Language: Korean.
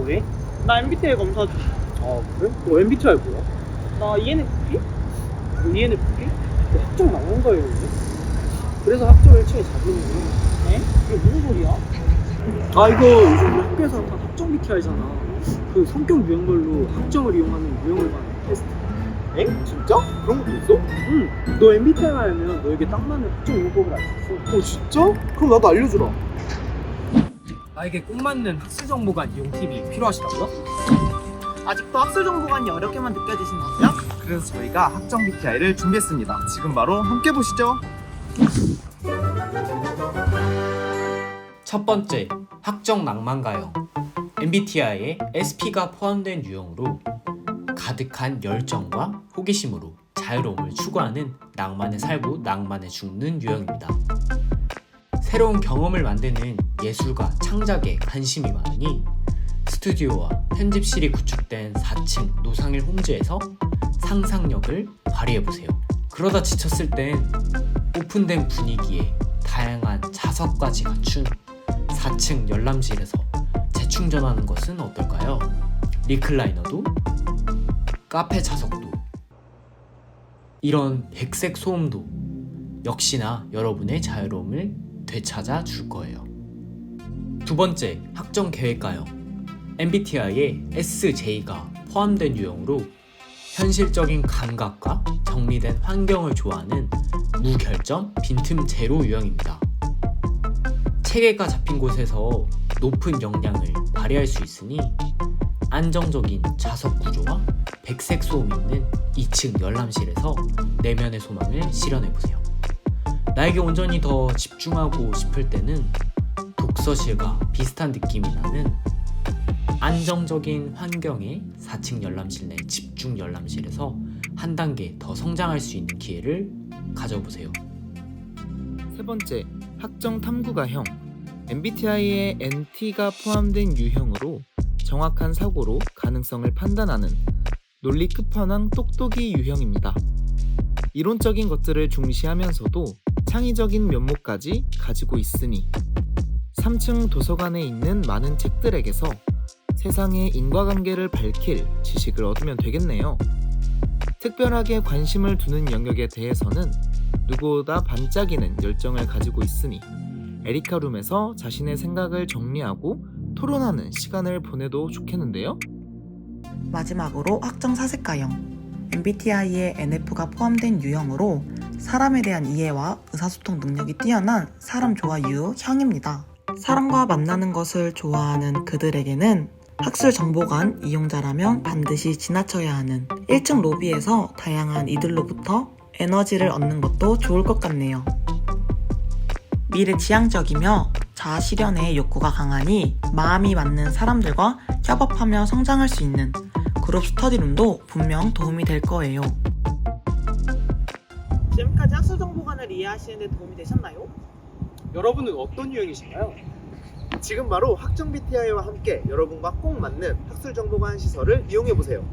뭐해? 나 MBTI 검사 중. 아 그래? 너 MBTI 뭐야? 나 ENFP? 너 ENFP? 너 학종 낭만가였는데? 그래서 학종 일층에 잡히는구나 에? 이게 무슨 소리야? 아 이거 요즘 학교에서 하는 학종 MBTI잖아 그 성격 유형별로 학종을 이용하는 유형을 봐는 테스트 엥? 진짜? 그런 것도 있어? 응너 MBTI만 알면 너에게 딱 맞는 학종 이용법을 알 수 있어 어 진짜? 그럼 나도 알려주라 나에게 꼭 맞는 학술 정보관 이용 팁이 필요하시다고요? 아직도 학술 정보관이 어렵게만 느껴지신다고요? 그래서 저희가 학점 BTI를 준비했습니다 지금 바로 함께 보시죠 첫 번째, 학정 낭만가형. MBTI에 SP가 포함된 유형으로 가득한 열정과 호기심으로 자유로움을 추구하는 낭만에 살고 낭만에 죽는 유형입니다. 새로운 경험을 만드는 예술과 창작에 관심이 많으니 스튜디오와 편집실이 구축된 4층 노상일 홈즈에서 상상력을 발휘해보세요. 그러다 지쳤을 땐 오픈된 분위기에 다양한 자석까지 갖춘 4층 열람실에서 재충전하는 것은 어떨까요? 리클라이너도 카페 자석도 이런 백색 소음도 역시나 여러분의 자유로움을 되찾아 줄 거예요. 두 번째, 학정 계획가형. MBTI에 SJ가 포함된 유형으로 현실적인 감각과 정리된 환경을 좋아하는 무결점 빈틈 제로 유형입니다. 체계가 잡힌 곳에서 높은 역량을 발휘할 수 있으니 안정적인 좌석 구조와 백색 소음이 있는 2층 열람실에서 내면의 소망을 실현해 보세요. 나에게 온전히 더 집중하고 싶을 때는 독서실과 비슷한 느낌이 나는 안정적인 환경의 4층 열람실 내 집중 열람실에서 한 단계 더 성장할 수 있는 기회를 가져보세요. 세 번째, 학정 탐구가형. MBTI에 NT가 포함된 유형으로 정확한 사고로 가능성을 판단하는 논리 끝판왕 똑똑이 유형입니다. 이론적인 것들을 중시하면서도 창의적인 면모까지 가지고 있으니 3층 도서관에 있는 많은 책들에게서 세상의 인과관계를 밝힐 지식을 얻으면 되겠네요. 특별하게 관심을 두는 영역에 대해서는 누구보다 반짝이는 열정을 가지고 있으니 에리카 룸에서 자신의 생각을 정리하고 토론하는 시간을 보내도 좋겠는데요? 마지막으로 학정 사색가형 MBTI에 NF가 포함된 유형으로 사람에 대한 이해와 의사소통 능력이 뛰어난 사람 좋아 유형입니다. 사람과 만나는 것을 좋아하는 그들에게는 학술 정보관 이용자라면 반드시 지나쳐야 하는 1층 로비에서 다양한 이들로부터 에너지를 얻는 것도 좋을 것 같네요. 미래지향적이며 자아 실현의 욕구가 강하니 마음이 맞는 사람들과 협업하며 성장할 수 있는 그룹 스터디룸도 분명 도움이 될 거예요. 학술 정보관을 이해하시는 데 도움이 되셨나요? 여러분은 어떤 유형이신가요? 지금 바로 학점 BTI와 함께 여러분과 꼭 맞는 학술 정보관 시설을 이용해 보세요